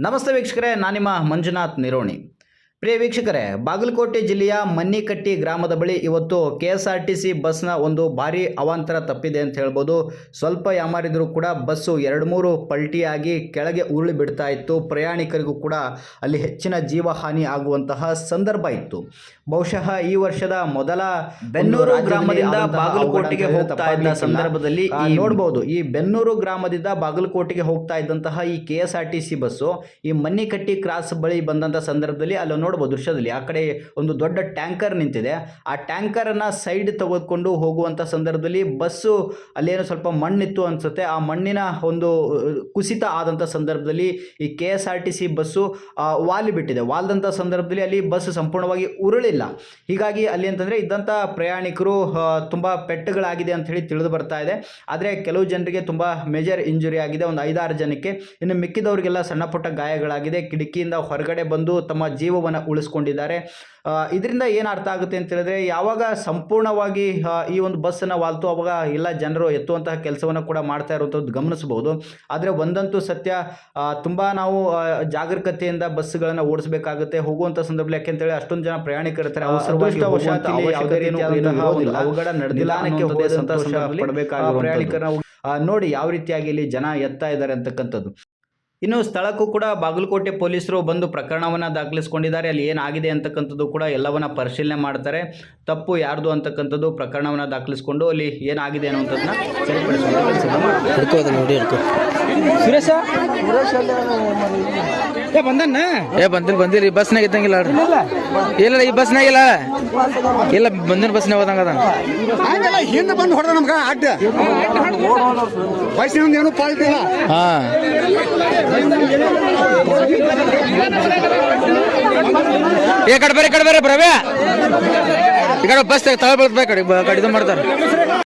ನಮಸ್ತೆ ವೀಕ್ಷಕರೇ ನಾನು ನಿಮ್ಮ ಮಂಜುನಾಥ್ ನಿರೋಣಿ. ಪ್ರಿಯ ವೀಕ್ಷಕರೇ ಬಾಗಲಕೋಟೆ ಜಿಲ್ಲೆಯ ಮನ್ನಿಕಟ್ಟಿ ಗ್ರಾಮದ ಬಳಿ ಇವತ್ತು K S R T C ಬಸ್ನ ಒಂದು ಭಾರಿ ಅವಾಂತರ ತಪ್ಪಿದೆ ಅಂತ ಹೇಳ್ಬೋದು. ಸ್ವಲ್ಪ ಯಾಮಾರಿದ್ರು ಕೂಡ ಬಸ್ಸು ಎರಡು ಮೂರು ಪಲ್ಟಿಯಾಗಿ ಕೆಳಗೆ ಉರುಳಿ ಬಿಡ್ತಾ ಇತ್ತು. ಪ್ರಯಾಣಿಕರಿಗೂ ಕೂಡ ಅಲ್ಲಿ ಹೆಚ್ಚಿನ ಜೀವಹಾನಿ ಆಗುವಂತಹ ಸಂದರ್ಭ ಇತ್ತು. ಬಹುಶಃ ಈ ವರ್ಷದ ಮೊದಲ ಬೆನ್ನೂರು ಗ್ರಾಮದಿಂದ ಬಾಗಲಕೋಟೆಗೆ ಹೋಗ್ತಾ ಇದ್ದ ಸಂದರ್ಭದಲ್ಲಿ ಈ ನೋಡಬಹುದು ಈ ಬೆನ್ನೂರು ಗ್ರಾಮದಿಂದ ಬಾಗಲಕೋಟೆಗೆ ಹೋಗ್ತಾ ಇದ್ದಂತಹ ಈ K S R T C bus ಈ ಮನ್ನಿಕಟ್ಟಿ ಕ್ರಾಸ್ ಬಳಿ ಬಂದಂಥ ಸಂದರ್ಭದಲ್ಲಿ ಅಲ್ಲಿ ನೋಡ್ಬೋದು ದೃಶ್ಯದಲ್ಲಿ. ಆ ಕಡೆ ಒಂದು ದೊಡ್ಡ ಟ್ಯಾಂಕರ್ ನಿಂತಿದೆ. ಆ ಟ್ಯಾಂಕರನ್ನು ಸೈಡ್ ತೆಗೆದುಕೊಂಡು ಹೋಗುವಂಥ ಸಂದರ್ಭದಲ್ಲಿ ಬಸ್ಸು ಅಲ್ಲೇನೋ ಸ್ವಲ್ಪ ಮಣ್ಣಿತ್ತು ಅನಿಸುತ್ತೆ. ಆ ಮಣ್ಣಿನ ಒಂದು ಕುಸಿತ ಆದಂಥ ಸಂದರ್ಭದಲ್ಲಿ ಈ K S R T C bus ವಾಲಿ ಬಿಟ್ಟಿದೆ. ವಾಲ್ದಂಥ ಸಂದರ್ಭದಲ್ಲಿ ಅಲ್ಲಿ ಬಸ್ ಸಂಪೂರ್ಣವಾಗಿ ಉರುಳಿಲ್ಲ. ಹೀಗಾಗಿ ಅಲ್ಲಿ ಅಂತಂದರೆ ಇದ್ದಂಥ ಪ್ರಯಾಣಿಕರು ತುಂಬಾ ತುಂಬ ಪೆಟ್ಟುಗಳಾಗಿದೆ ಅಂತ ಹೇಳಿ ತಿಳಿದು ಬರ್ತಾ ಇದೆ. ಆದರೆ ಕೆಲವು ಜನರಿಗೆ ತುಂಬ ಮೇಜರ್ ಇಂಜುರಿ ಆಗಿದೆ. ಒಂದು ಐದಾರು ಜನಕ್ಕೆ. ಇನ್ನು ಮಿಕ್ಕಿದವರಿಗೆಲ್ಲ ಸಣ್ಣ ಪುಟ್ಟ ಗಾಯಗಳಾಗಿದೆ. ಕಿಟಕಿಯಿಂದ ಹೊರಗಡೆ ಬಂದು ತಮ್ಮ ಜೀವವನ್ನು ಉಳಿಸ್ಕೊಂಡಿದ್ದಾರೆ. ಇದರಿಂದ ಏನು ಅರ್ಥ ಆಗುತ್ತೆ ಅಂತ ಹೇಳಿದ್ರೆ ಯಾವಾಗ ಸಂಪೂರ್ಣವಾಗಿ ಈ ಒಂದು ಬಸ್ಸನ್ನು ವಾಲ್ತು ಅವಾಗ ಎಲ್ಲ ಜನರು ಎತ್ತುವಂತಹ ಕೆಲಸವನ್ನು ಕೂಡ ಮಾಡ್ತಾ ಇರುವಂಥದ್ದು ಗಮನಿಸಬಹುದು ಆದರೆ ಒಂದಂತೂ ಸತ್ಯ ತುಂಬ ನಾವು ಜಾಗರೂಕತೆಯಿಂದ ಬಸ್ಗಳನ್ನು ಓಡಿಸಬೇಕಾಗುತ್ತೆ. ಹೋಗುವಂಥ ಸಂದರ್ಭದಲ್ಲಿ ಯಾಕೆಂತೇಳಿ ಅಷ್ಟೊಂದು ಜನ ಪ್ರಯಾಣಿಕರು ಪ್ರಯಾಣಿಕರ ಒಂದು ಅವಘಡ ನಡೆದಿಲ್ಲ ಪ್ರಯಾಣಿಕರನ್ನ ನೋಡಿ ಯಾವ ರೀತಿಯಾಗಿ ಇಲ್ಲಿ ಜನ ಎತ್ತಾ ಇದ್ದಾರೆ ಅಂತಕ್ಕಂಥದ್ದು. ಇನ್ನು ಸ್ಥಳಕ್ಕೂ ಕೂಡ ಬಾಗಲಕೋಟೆ ಪೊಲೀಸರು ಬಂದು ಪ್ರಕರಣವನ್ನು ದಾಖಲಿಸಿಕೊಂಡಿದ್ದಾರೆ. ಅಲ್ಲಿ ಏನಾಗಿದೆ ಅಂತಕ್ಕಂಥದ್ದು ಕೂಡ ಎಲ್ಲವನ್ನ ಪರಿಶೀಲನೆ ಮಾಡ್ತಾರೆ. ತಪ್ಪು ಯಾರ್ದು ಅಂತಕ್ಕಂಥದ್ದು ಪ್ರಕರಣವನ್ನು ದಾಖಲಿಸಿಕೊಂಡು ಅಲ್ಲಿ ಏನಾಗಿದೆ ಅನ್ನುವಂಥದ್ದನ್ನ ಸರಿಪಡಿಸುವಂಥ ಸುರೇಶ? ಮಾಡ್ತಾರೆ ಏ ಬಂದನ್ನ ಏ ಬಂದಿಲ್ಲ ಬಂದಿಲ್ಲ ಈ ಬಸ್ನಾಗ ಇದ್ದಂಗಿಲ್ಲ ಇಲ್ಲ ಈ ಬಸ್ನಾಗ ಇಲ್ಲ ಇಲ್ಲ ಬಂದಿನ ಬಸ್ನಾಗ ಹೋದಂಗ ಅದ ಹಂಗಲ್ಲ ಹಿಂದೆ ಬಂದು ಹೊಡೆದ ನಮ್ಗ ಅಡ್ಡ. ಏನು ಪಾಲ್ಟಿ ಇಲ್ಲ. ಹಾ. ಏ ಕಡೆ ಬರ್ರಿ ಕಡೆ ಬರ್ರಿ ಬ್ರವ್ಯ ಈ ಕಡೆ ಬಸ್ ತಳೆ ಬೀಳ್ಬೇಕು ಕಡೆ ಬ- ಕಡೆ ಇದು ಮಾಡ್ತಾರೆ.